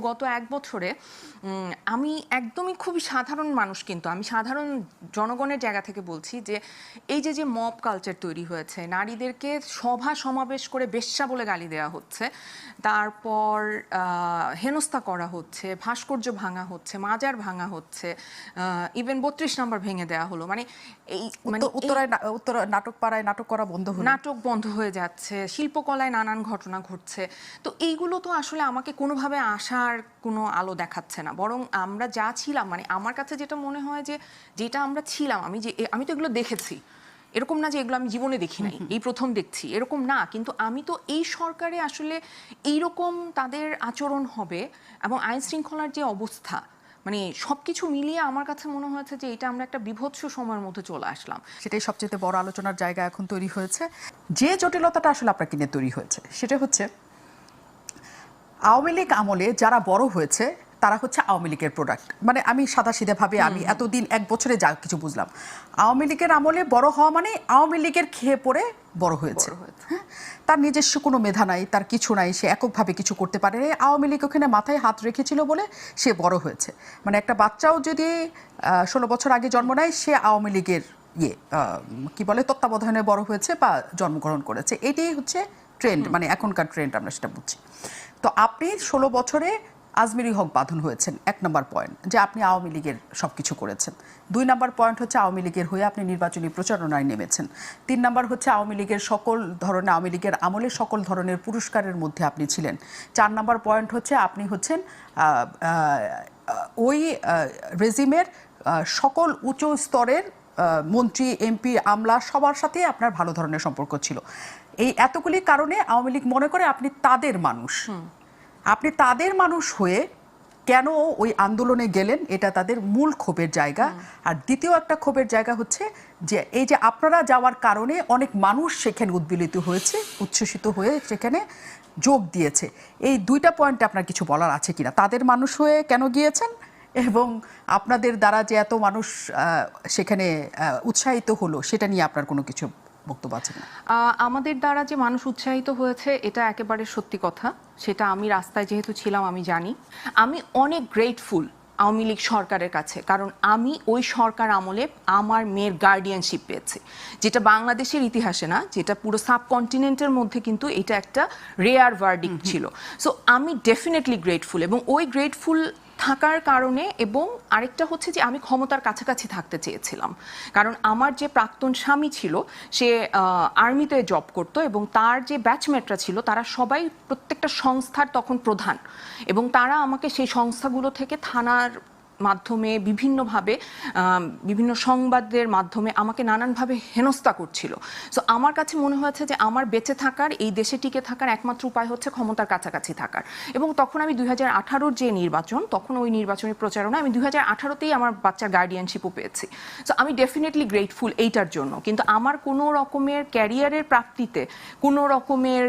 গত এক বছরে আমি একদমই খুবই সাধারণ মানুষ কিন্তু আমি সাধারণ জনগণের জায়গা থেকে বলছি যে এই যে যে মব কালচার তৈরি হয়েছে নারীদেরকে সভা সমাবেশ করে বেশ্যা বলে গালি দেওয়া হচ্ছে তারপর হেনস্থা করা হচ্ছে ভাস্কর্য ভাঙা হচ্ছে মাজার ভাঙা হচ্ছে ইভেন বত্রিশ নম্বর ভেঙে দেওয়া হলো মানে এই মানে উত্তরায় উত্তর নাটক পাড়ায় নাটক করা বন্ধ হলো। নাটক বন্ধ হয়ে যাচ্ছে শিল্পকলায় নানান ঘটনা ঘটছে তো এইগুলো তো আসলে আমাকে কোনোভাবে আশার কোনো আলো দেখাচ্ছে না। বরং আমরা যা ছিলাম মানে আমার কাছে যেটা মনে হয় যে যেটা আমরা ছিলাম আমি যে আমি তো এগুলো দেখেছি। এরকম না যে এগুলো আমি জীবনে দেখি নাই এই প্রথম দেখছি এরকম না। কিন্তু আমি তো এই সরকারে আসলে এইরকম তাদের আচরণ হবে এবং আইন শৃঙ্খলার যে অবস্থা মানে সবকিছু মিলিয়ে আমার কাছে মনে হয়েছে যে এটা আমরা একটা বিভৎস সময়ের মধ্যে চলে আসলাম। সেটাই সবচেয়ে বড় আলোচনার জায়গা এখন তৈরি হয়েছে। যে জটিলতাটা আসলে আপনাকে নিয়ে তৈরি হয়েছে সেটা হচ্ছে আওয়ামী লীগ আমলে যারা বড় হয়েছে তারা হচ্ছে আওয়ামী লীগের প্রোডাক্ট মানে আমি সাদা ভাবে আমি এতদিন এক বছরে যা কিছু বুঝলাম। আওয়ামী লীগের আমলে বড় হওয়া মানে আওয়ামী লীগের খেয়ে পড়ে বড় হয়েছে। হ্যাঁ? তার নিজস্ব কোনো মেধা নাই তার কিছু নাই সে এককভাবে কিছু করতে পারে আওয়ামী লীগ ওখানে মাথায় হাত রেখেছিল বলে সে বড় হয়েছে। মানে একটা বাচ্চাও যদি ষোলো বছর আগে জন্ম নেয় সে আওয়ামী লীগের ইয়ে কি বলে তত্ত্বাবধানে বড় হয়েছে বা জন্মগ্রহণ করেছে। এটাই হচ্ছে ট্রেন্ড মানে এখনকার ট্রেন্ড আমরা সেটা বুঝছি। তো আপনি ষোলো বছরে আজমিরি হক বাঁধন হয়েছেন, এক নম্বর পয়েন্ট যে আপনি আওয়ামী লীগের সব কিছু করেছেন। দুই নম্বর পয়েন্ট হচ্ছে আওয়ামী লীগের হয়ে আপনি নির্বাচনী প্রচারণায় নেমেছেন। তিন নম্বর হচ্ছে আওয়ামী লীগের সকল ধরনের, আওয়ামী লীগের আমলে সকল ধরনের পুরস্কারের মধ্যে আপনি ছিলেন। চার নম্বর পয়েন্ট হচ্ছে আপনি হচ্ছেন ওই রেজিমের সকল উঁচু স্তরের মন্ত্রী, এমপি, আমলা সবার সাথে আপনার ভালো ধরনের সম্পর্ক ছিল। এই এতগুলি কারণে আওয়ামী লীগ মনে করে আপনি তাদের মানুষ। আপনি তাদের মানুষ হয়ে কেন ওই আন্দোলনে গেলেন? এটা তাদের মূল ক্ষোভের জায়গা। আর দ্বিতীয় একটা ক্ষোভের জায়গা হচ্ছে যে এই যে আপনারা যাওয়ার কারণে অনেক মানুষ সেখানে উদ্বেলিত হয়েছে উচ্ছ্বসিত হয়ে সেখানে যোগ দিয়েছে। এই দুইটা পয়েন্টে আপনার কিছু বলার আছে কিনা? তাদের মানুষ হয়ে কেন গিয়েছেন? এবং আপনাদের দ্বারা যে এত মানুষ সেখানে উৎসাহিত হলো সেটা নিয়ে আপনার কোনো কিছু বক্তব্য আছে আমাদের দ্বারা যে মানুষ উৎসাহিত হয়েছে এটা একেবারে সত্যি কথা। সেটা আমি রাস্তায় যেহেতু ছিলাম আমি জানি। আমি অনেক গ্রেটফুল আওয়ামী লীগ সরকারের কাছে কারণ আমি ওই সরকার আমলে আমার মেয়ের গার্ডিয়ানশিপ পেয়েছি। যেটা বাংলাদেশের ইতিহাসে না যেটা পুরো সাবকন্টিনেন্টের মধ্যে কিন্তু এটা একটা রেয়ার ভার্ডিক ছিল। সো আমি ডেফিনেটলি গ্রেটফুল এবং ওই গ্রেটফুল থাকার কারণে এবং আরেকটা হচ্ছে যে আমি ক্ষমতার কাছাকাছি থাকতে চেয়েছিলাম। কারণ আমার যে প্রাক্তন স্বামী ছিল, সে আর্মিতে জব করতো এবং তার যে ব্যাচমেটরা ছিল, তারা সবাই প্রত্যেকটা সংস্থার তখন প্রধান এবং তারা আমাকে সেই সংস্থাগুলো থেকে থানার মাধ্যমে বিভিন্নভাবে বিভিন্ন সংবাদের মাধ্যমে আমাকে নানানভাবে হেনস্থা করছিল। সো আমার কাছে মনে হয়েছে যে আমার বেঁচে থাকার, এই দেশে টিকে থাকার একমাত্র উপায় হচ্ছে ক্ষমতার কাছাকাছি থাকার। এবং তখন আমি দুই হাজার আঠারোর যে নির্বাচন, তখন ওই নির্বাচনী প্রচারণা আমি দুই হাজার আঠারোতেই আমার বাচ্চার গার্ডিয়ানশিপও পেয়েছি। সো আমি ডেফিনেটলি গ্রেটফুল এইটার জন্য। কিন্তু আমার কোনো রকমের ক্যারিয়ারের প্রাপ্তিতে, কোনো রকমের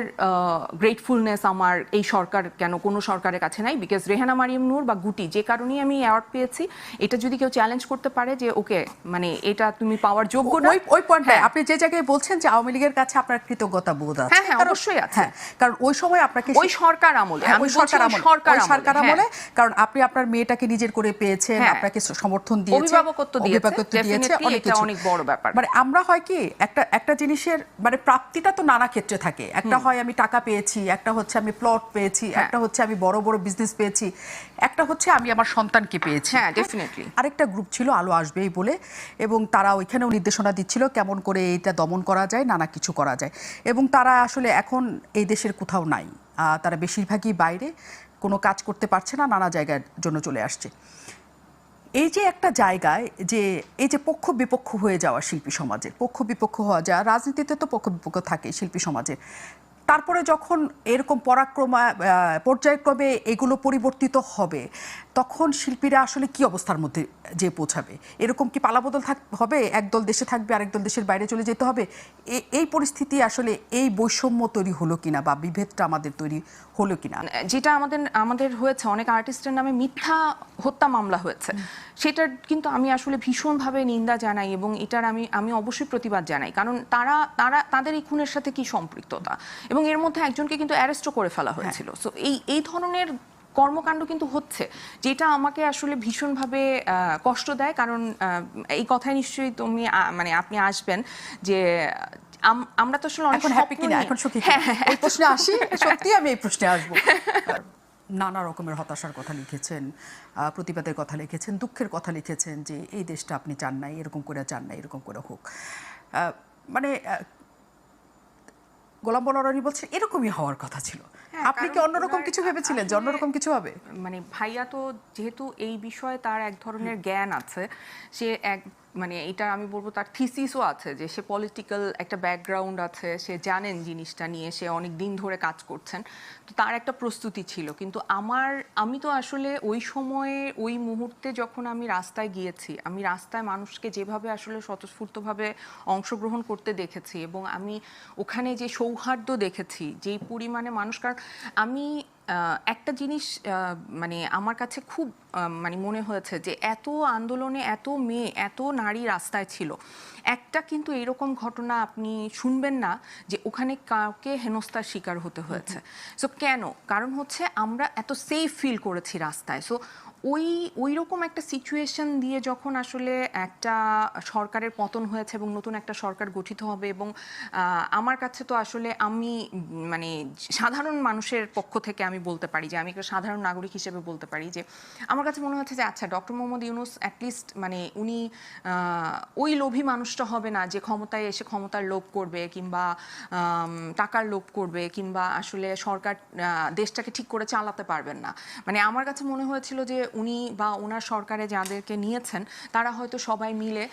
গ্রেটফুলনেস আমার এই সরকার, কেন কোনো সরকারের কাছে নাই। বিকজ রেহানা মারিয়াম নূর বা গুটি, যে কারণেই আমি অ্যাওয়ার্ড পেয়েছি এটা যদি কেউ চ্যালেঞ্জ করতে পারে যে ওকে মানে এটা তুমি পাওয়ার যোগ্য না ওই ওই পয়েন্টে হ্যাঁ। আপনি যে জায়গায় বলছেন যে আওয়ামী লীগের কাছে আপনার কৃতজ্ঞতা বোধ আছে হ্যাঁ, হ্যাঁ, অবশ্যই আছে। হ্যাঁ কারণ ওই সময় আপনাকে ওই সরকার আমলে হ্যাঁ, ওই সরকার আমলে সরকার সরকার হ্যাঁ। আমলে কারণ আপনি আপনার মেয়েটাকে নিজের করে পেয়েছেন হ্যাঁ। আপনাকে সমর্থন দিয়েছে অভিভাবকত্ব দিয়েছে, অভিভাবকত্ব দিয়েছে অনেক কিছু। অনেক বড় ব্যাপার। মানে আমরা হয় কি একটা একটা জিনিসের মানে প্রাপ্তিটা তো নানা ক্ষেত্রে থাকে একটা হয় আমি টাকা পেয়েছি একটা হচ্ছে আমি প্লট পেয়েছি হ্যাঁ। একটা হচ্ছে আমি বড় বড় বিজনেস পেয়েছি একটা হচ্ছে আমি আমার সন্তানকে পেয়েছি হ্যাঁ, definitely। আরেকটা গ্রুপ ছিল আলো আসবেই বলে এবং তারা ওইখানেও নির্দেশনা দিচ্ছিল কেমন করে এটা দমন করা যায় নানা কিছু করা যায়। এবং তারা আসলে এখন এই দেশের কোথাও নাই। তারা বেশিরভাগই বাইরে কোনো কাজ করতে পারছে না নানা জায়গার জন্য চলে আসছে। এই যে একটা জায়গায় যে এই যে পক্ষ বিপক্ষ হয়ে যাওয়া শিল্পী সমাজের পক্ষ বিপক্ষ হওয়া যা রাজনীতিতে তো পক্ষ বিপক্ষ থাকে শিল্পী সমাজের তারপরে যখন এরকম পরাক্রমা পর্যায়ক্রমে এগুলো পরিবর্তিত হবে তখন শিল্পীরা আসলে কি অবস্থার মধ্যে যে পৌঁছাবে? এরকম কি পালাবদল থাক হবে? একদল দেশে থাকবে আরেকদল দেশের বাইরে চলে যেতে হবে? এ- এই পরিস্থিতি আসলে এই বৈষম্য তৈরি হলো কিনা বা বিভেদটা আমাদের তৈরি হলো কিনা? যেটা আমাদের আমাদের হয়েছে অনেক আর্টিস্টের নামে মিথ্যা হত্যা মামলা হয়েছে। সেটার কিন্তু আমি আসলে ভীষণভাবে নিন্দা জানাই এবং এটার আমি আমি অবশ্যই প্রতিবাদ জানাই। কারণ তারা তারা তাদের এই খুনের সাথে কি সম্পৃক্ততা? এবং এর মধ্যে একজনকে কিন্তু অ্যারেস্টও করে ফেলা হয়েছিল। সো এই এই ধরনের কর্মকাণ্ড কিন্তু হচ্ছে যেটা আমাকে আসলে ভীষণভাবে কষ্ট দেয়। কারণ এই কথায় নিশ্চয়ই তুমি মানে আপনি আসবেন যে আমরা তো আসলে অনেক এখন হ্যাপি কিনা? এখন সুখী হ্যাঁ, এই প্রশ্নে আসি? সত্যি আমি এই প্রশ্নে আসব। নানা রকমের হতাশার কথা লিখেছেন প্রতিবাদের কথা লিখেছেন দুঃখের কথা লিখেছেন যে এই দেশটা আপনি চান নাই এরকম করে চান নাই এরকম করে হোক। মানে গোলাম বলারি বলছেন এরকমই হওয়ার কথা ছিল। হ্যাঁ, আপনি কি অন্যরকম কিছু ভেবেছিলেন যে অন্যরকম কিছু হবে? মানে ভাইয়া তো যেহেতু এই বিষয়ে তার এক ধরনের জ্ঞান আছে সে এক মানে এটা আমি বলব তার থিসিসও আছে যে সে পলিটিক্যাল একটা ব্যাকগ্রাউন্ড আছে, সে জানেন জিনিসটা নিয়ে, সে অনেক দিন ধরে কাজ করছেন। তো তার একটা প্রস্তুতি ছিল। কিন্তু আমার, আমি তো আসলে ওই সময়ে, ওই মুহূর্তে যখন আমি রাস্তায় গিয়েছি, আমি রাস্তায় মানুষকে যেভাবে আসলে স্বতঃস্ফূর্তভাবে অংশগ্রহণ করতে দেখেছি এবং আমি ওখানে যে সৌহার্দ্য দেখেছি, যেই পরিমাণে মানুষ, কারণ আমি একটা জিনিস মানে আমার কাছে খুব মানে মনে হয়েছে যে এত আন্দোলনে এত মেয়ে এত নারী রাস্তায় ছিল। একটা কিন্তু এরকম ঘটনা আপনি শুনবেন না যে ওখানে কাউকে হেনস্থার শিকার হতে হয়েছে। সো কেন? কারণ হচ্ছে আমরা এত সেফ ফিল করেছি রাস্তায়। সো ওই ওই রকম একটা সিচুয়েশন দিয়ে যখন আসলে একটা সরকারের পতন হয়েছে এবং নতুন একটা সরকার গঠিত হবে এবং আমার কাছে তো আসলে আমি মানে সাধারণ মানুষের পক্ষ থেকে আমি বলতে পারি যে, আমি একটা সাধারণ নাগরিক হিসেবে বলতে পারি যে, আমার কাছে মনে হচ্ছে যে আচ্ছা ডক্টর মোহাম্মদ ইউনুস অ্যাটলিস্ট মানে উনি ওই লোভী মানুষটা হবে না যে ক্ষমতায় এসে ক্ষমতার লোভ করবে কিংবা টাকার লোভ করবে কিংবা আসলে সরকার দেশটাকে ঠিক করে চালাতে পারবেন না। মানে আমার কাছে মনে হয়েছিল যে উনি বা ওনার সরকারে যাদেরকে নিয়েছেন, তারা হয়তো সবাই মিলে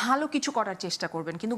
ভালো কিছু করার চেষ্টা করবেন। কিন্তু